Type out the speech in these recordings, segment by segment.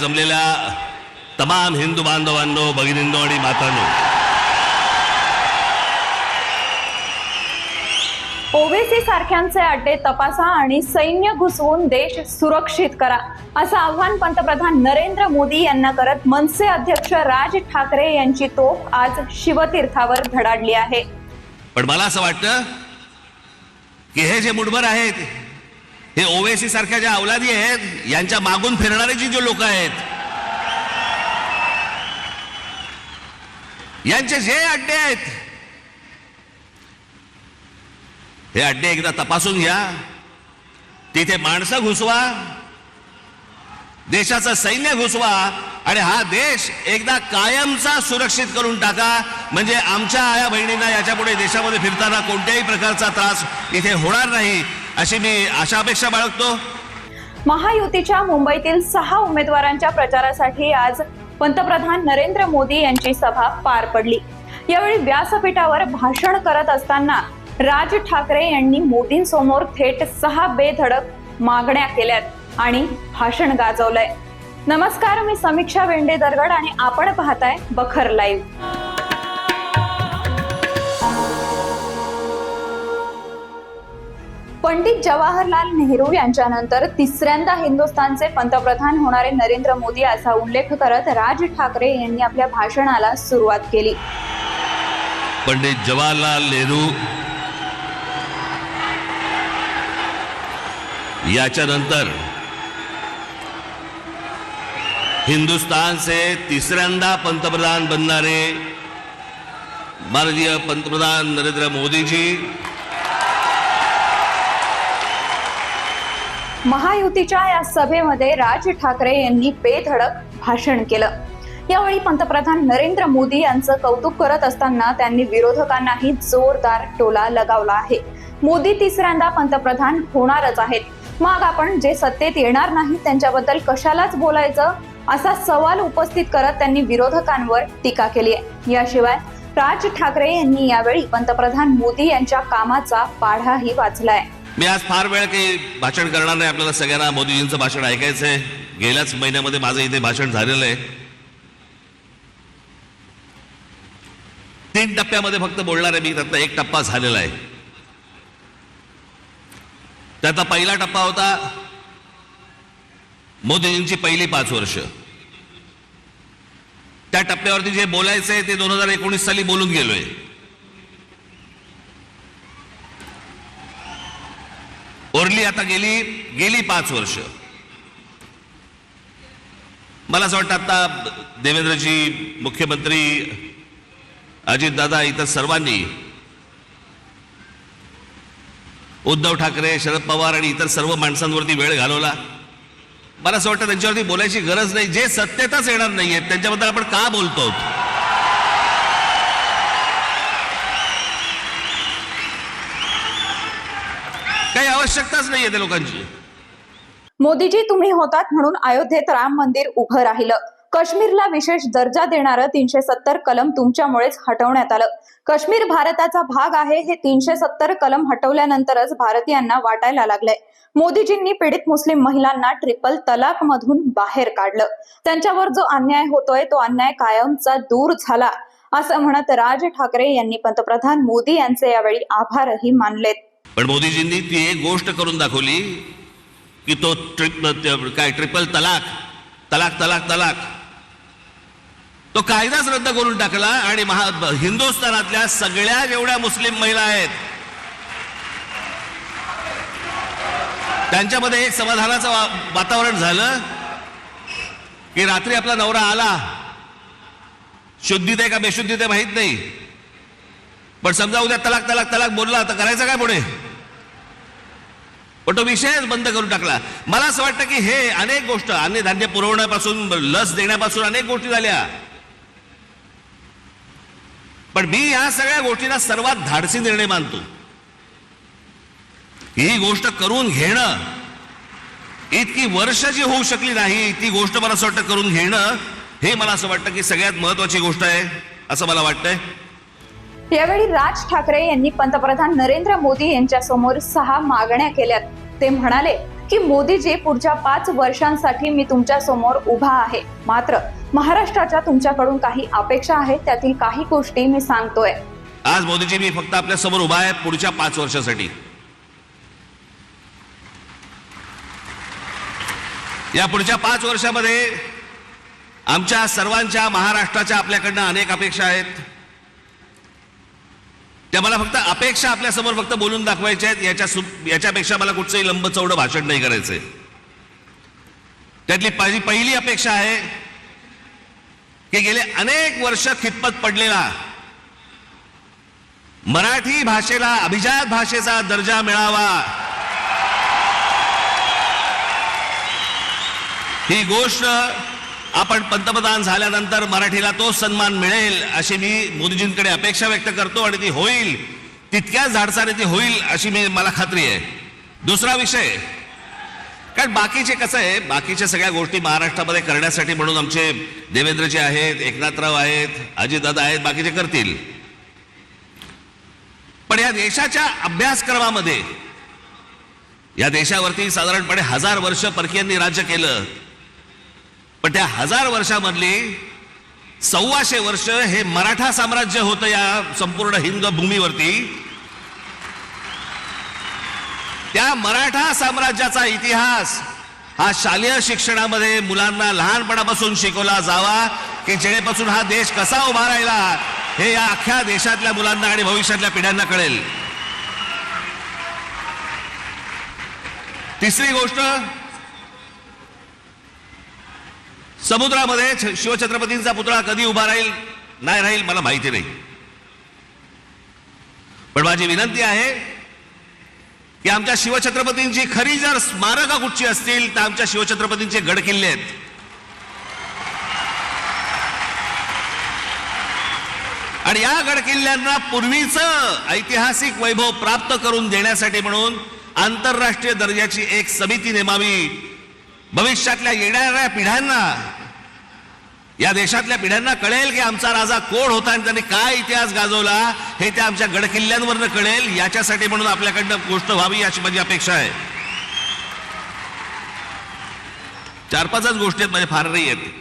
जमलेल्या तमाम हिंदू बांधवांनो भगिनींनो आणि मातांनो. ओवेसी सारख्यांचे अड्डे तपासा आणि सैन्य घुसवून देश सुरक्षित करा असं आव्हान पंतप्रधान नरेंद्र मोदी यांना करत मनसे अध्यक्ष राज ठाकरे यांची तोफ आज शिवतीर्थावर धडाडली आहे. पण मला असं वाटतं की हे जे मुठभर आहेत हे ओवेसी सारख्या ज्या अवलादी आहेत यांच्या मागून फिरणारे जी जे लोक आहेत यांचे जे अड्डे आहेत हे अड्डे एकदा तपासून घ्या. तिथे माणसं घुसवा देशाचं सैन्य घुसवा आणि हा देश एकदा कायमचा सुरक्षित करून टाका. म्हणजे आमच्या आया बहिणींना याच्यापुढे देशामध्ये फिरताना कोणत्याही प्रकारचा त्रास इथे होणार नाही. अशी मी अशा अपेक्षा बाळगतो. महायुतीच्या मुंबईतील सहा उमेदवारांच्या प्रचारासाठी आज पंतप्रधान नरेंद्र मोदी यांची सभा पार पडली. यावेळी व्यासपीठावर भाषण करत असताना राज ठाकरे यांनी मोदींसमोर थेट सहा बेधडक मागण्या केल्यात आणि भाषण गाजवलंय. नमस्कार मी समीक्षा वेंडे दरगड आणि आपण पाहताय बखर लाईव्ह. पंडित जवाहरलाल नेहरू यांच्यानंतर तिसऱ्यांदा हिंदुस्थानचे पंतप्रधान होणारे नरेंद्र मोदी असा उल्लेख करत राज ठाकरे यांनी आपल्या भाषणाला सुरुवात केली. पंडित जवाहरलाल नेहरू याच्यानंतर हिंदुस्थानचे तिसऱ्यांदा पंतप्रधान बनणारे माननीय पंतप्रधान नरेंद्र मोदीजी महायुतीच्या या सभेमध्ये राज ठाकरे यांनी बेधडक भाषण केलं. यावेळी पंतप्रधान नरेंद्र मोदी यांचं कौतुक करत असताना त्यांनी विरोधकांनाही जोरदार टोला लगावला आहे. मोदी तिसऱ्यांदा पंतप्रधान होणारच आहेत. मग आपण जे सत्तेत येणार नाही त्यांच्याबद्दल कशालाच बोलायचं असा सवाल उपस्थित करत त्यांनी विरोधकांवर टीका केली आहे. याशिवाय राज ठाकरे यांनी यावेळी पंतप्रधान मोदी यांच्या कामाचा पाढाही वाचलाय. मी आज फार वेळ काही भाषण करणार नाही. आपल्याला सगळ्यांना मोदीजींचं भाषण ऐकायचंय. गेल्याच महिन्यामध्ये माझं इथे भाषण झालेलं आहे. तीन टप्प्यामध्ये फक्त बोलणार आहे मी. त्यातला एक टप्पा झालेला आहे. त्याचा पहिला टप्पा होता मोदीजींची पहिली पाच वर्ष. त्या टप्प्यावरती जे बोलायचंय ते दोन हजार एकोणीस साली बोलून गेलोय. ओरली आता गेली गेली पाच वर्ष. मला असं वाटतं आता देवेंद्रजी मुख्यमंत्री अजितदादा इतर सर्वांनी उद्धव ठाकरे शरद पवार आणि इतर सर्व माणसांवरती वेळ घालवला. मला असं वाटतं त्यांच्यावरती बोलायची गरज नाही. जे सत्तेतच येणार नाहीये त्यांच्याबद्दल आपण का बोलतो काही आवश्यकताच नाहीये त्या लोकांची. मोदीजी तुम्ही होतात म्हणून अयोध्येत राम मंदिर उभं राहिलं. काश्मीरला विशेष दर्जा देणारं तीनशे सत्तर कलम तुमच्यामुळेच हटवण्यात आलं. काश्मीर भारताचा भाग आहे हे तीनशे सत्तर कलम हटवल्यानंतरच भारतीयांना वाटायला लागलंय. मोदीजींनी पीडित मुस्लिम महिलांना ट्रिपल तलाक मधून बाहेर काढलं. त्यांच्यावर जो अन्याय होतोय तो अन्याय कायमचा दूर झाला. असं म्हणत राज ठाकरे यांनी पंतप्रधान मोदी यांचे यावेळी आभारही मानलेत. पण मोदीजींनी ती एक गोष्ट करून दाखवली की तो ट्रिप काय ट्रिपल तलाक तलाक तलाक तलाक. तो कायदाच रद्द करून टाकला आणि महा हिंदुस्थानातल्या सगळ्या जेवढ्या मुस्लिम महिला आहेत त्यांच्यामध्ये एक समाधानाचं वा- वातावरण झालं की रात्री आपला नवरा आला. शुद्धीत आहे का बेशुद्धीत आहे माहीत नाही. पण समजा उद्या तलाक तलाक तलाक बोलला तर करायचं काय पुढे? पण तो विषयच बंद करून टाकला. मला असं वाटतं की हे अनेक गोष्ट अन्नधान्य पुरवण्यापासून लस देण्यापासून अनेक गोष्टी झाल्या. पण मी या सगळ्या गोष्टींना सर्वात धाडसी निर्णय मानतो. ही गोष्ट करून घेणं इतकी वर्ष जी होऊ शकली नाही ती गोष्ट मला असं वाटतं करून घेणं हे मला असं वाटतं की सगळ्यात महत्वाची गोष्ट आहे असं मला वाटतंय. यावेळी राज ठाकरे यांनी पंतप्रधान नरेंद्र मोदी यांच्या समोर सहा मागण्या केल्यात. ते म्हणाले की मोदीजी पुढच्या पाच वर्षांसाठी मी तुमच्यासमोर उभा आहे. मात्र महाराष्ट्राच्या तुमच्याकडून काही अपेक्षा आहेत त्यातील काही गोष्टी मी सांगतोय. आज मोदीजी मी फक्त आपल्यासमोर उभा आहे पुढच्या पाच वर्षासाठी. या पुढच्या पाच वर्षामध्ये आमच्या सर्वांच्या महाराष्ट्राच्या आपल्याकडनं अनेक अपेक्षा आहेत. त्या मला फक्त अपेक्षा आपल्यासमोर फक्त बोलून दाखवायच्या आहेत. याच्या सु- याच्यापेक्षा मला कुठचंही लंब चौडं भाषण नाही करायचंय. त्यातली पहिली पहिली अपेक्षा आहे की गेले अनेक वर्ष खितपत पडलेला मराठी भाषेला अभिजात भाषेचा दर्जा मिळावा. ही गोष्ट आपण पंतप्रधान झाल्यानंतर मराठीला तो सन्मान मिळेल अशी मी मोदीजींकडे अपेक्षा व्यक्त करतो आणि ती होईल. तितक्याच झाडसाने ती होईल अशी मी मला खात्री आहे. दुसरा विषय. कारण बाकीचे कसं आहे बाकीच्या सगळ्या गोष्टी महाराष्ट्रामध्ये करण्यासाठी म्हणून आमचे देवेंद्रजी आहेत एकनाथराव आहेत अजितदादा आहेत बाकीचे करतील. पण या देशाच्या अभ्यासक्रमामध्ये या देशावरती साधारणपणे हजार वर्ष परकीयांनी राज्य केलं. पण त्या हजार वर्षामधली सव्वाशे वर्ष हे मराठा साम्राज्य होतं या संपूर्ण हिंद भूमीवरती. त्या मराठा साम्राज्याचा इतिहास हा शालेय शिक्षणामध्ये मुलांना लहानपणापासून शिकवला जावा की जेणेपासून हा देश कसा उभा राहिला हे या अख्ख्या देशातल्या मुलांना आणि भविष्यातल्या पिढ्यांना कळेल. तिसरी गोष्ट समुद्रामध्ये शिवछत्रपतींचा पुतळा कधी उभा राहील नाही राहील मला माहिती नाही. पण माझी विनंती आहे की आमच्या शिवछत्रपतींची खरी जर स्मारक कुठची असतील तर आमच्या शिवछत्रपतींचे गड किल्ले आहेत. आणि या गडकिल्ल्यांना पूर्वीचं ऐतिहासिक वैभव प्राप्त करून देण्यासाठी म्हणून आंतरराष्ट्रीय दर्जाची एक समिती नेमावी. भविष्यातल्या येणाऱ्या पिढ्यांना या देशातल्या पिढ्यांना कळेल की आमचा राजा कोण होता आणि त्यांनी काय इतिहास गाजवला हे त्या आमच्या गडकिल्ल्यांवरनं कळेल. याच्यासाठी म्हणून आपल्याकडनं गोष्ट व्हावी अशी माझी अपेक्षा आहे. चार पाचच गोष्टी आहेत माझ्या फार नाही आहेत.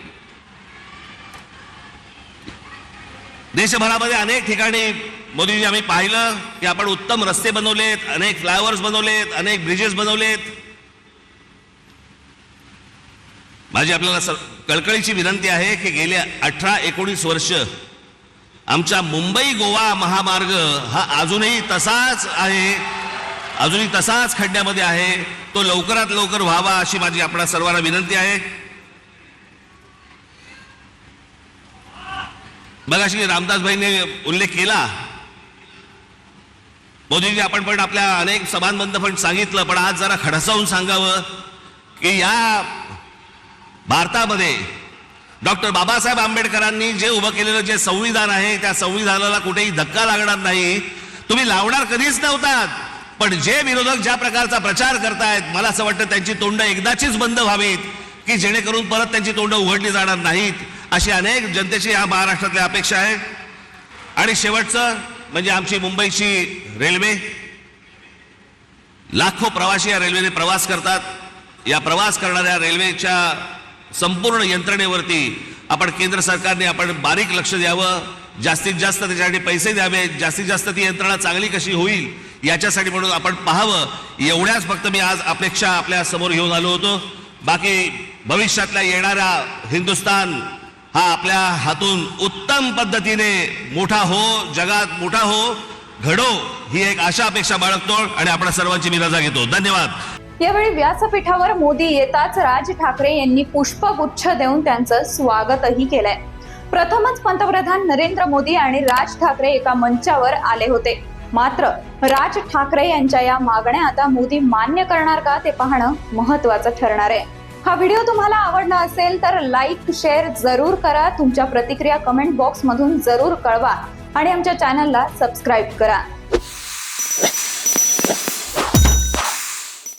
देशभरामध्ये अनेक ठिकाणी मोदीजी आम्ही पाहिलं की आपण उत्तम रस्ते बनवलेत अनेक फ्लायओव्हर्स बनवलेत अनेक ब्रिजेस बनवलेत. माझी आपल्याला स- कळकळीची विनंती आहे की गेल्या अठरा एकोणीस वर्ष आमचा मुंबई गोवा महामार्ग हा अजूनही तसाच आहे अजूनही तसाच खड्ड्यामध्ये आहे. तो लवकरात लवकर व्हावा अशी माझी आपणा सर्वांना विनंती आहे. बघाशी रामदासभाईने उल्लेख केला. मोदीजी आपण पण आपल्या अनेक समानबंध पण सांगितलं पण आज जरा खडसावून सांगावं की या भारतामध्ये डॉक्टर बाबासाहेब आंबेडकरांनी जे उभं केलेलं जे संविधान आहे त्या संविधानाला कुठेही धक्का लागणार नाही. तुम्ही लावणार कधीच नव्हतात. पण जे विरोधक ज्या प्रकारचा प्रचार करतायत मला असं वाटतं त्यांची तोंड एकदाचीच बंद व्हावीत की जेणेकरून परत त्यांची तोंड उघडली जाणार नाहीत. अशी अनेक जनतेची या महाराष्ट्रातल्या अपेक्षा आहे. आणि शेवटचं म्हणजे आमची मुंबईची रेल्वे. लाखो प्रवासी या रेल्वेने प्रवास करतात. या प्रवास करणाऱ्या रेल्वेच्या संपूर्ण यंत्रणेवरती आपण केंद्र सरकारने आपण बारीक लक्ष द्यावं. जास्तीत जास्त त्याच्यासाठी पैसे द्यावे. जास्तीत जास्त ती यंत्रणा चांगली कशी होईल याच्यासाठी म्हणून आपण पाहावं. एवढ्याच फक्त मी आज अपेक्षा आपल्यासमोर घेऊन आलो होतो. बाकी भविष्यातल्या येणारा हिंदुस्तान हा आपल्या हातून उत्तम पद्धतीने मोठा हो जगात मोठा हो घडो ही एक आशा अपेक्षा बाळगतो आणि आपल्या सर्वांची मी रजा घेतो. धन्यवाद. यावेळी व्यासपीठावर मोदी येताच राज ठाकरे यांनी पुष्पगुच्छ देऊन त्यांचं स्वागतही केलंय. प्रथमच पंतप्रधान नरेंद्र मोदी आणि राज ठाकरे एका मंचावर आले होते. मात्र राज ठाकरे यांच्या या मागण्या आता मोदी मान्य करणार का ते पाहणं महत्वाचं ठरणार आहे. हा व्हिडिओ तुम्हाला आवडला असेल तर लाईक शेअर जरूर करा. तुमच्या प्रतिक्रिया कमेंट बॉक्स मधून जरूर कळवा आणि आमच्या चॅनलला सबस्क्राईब करा.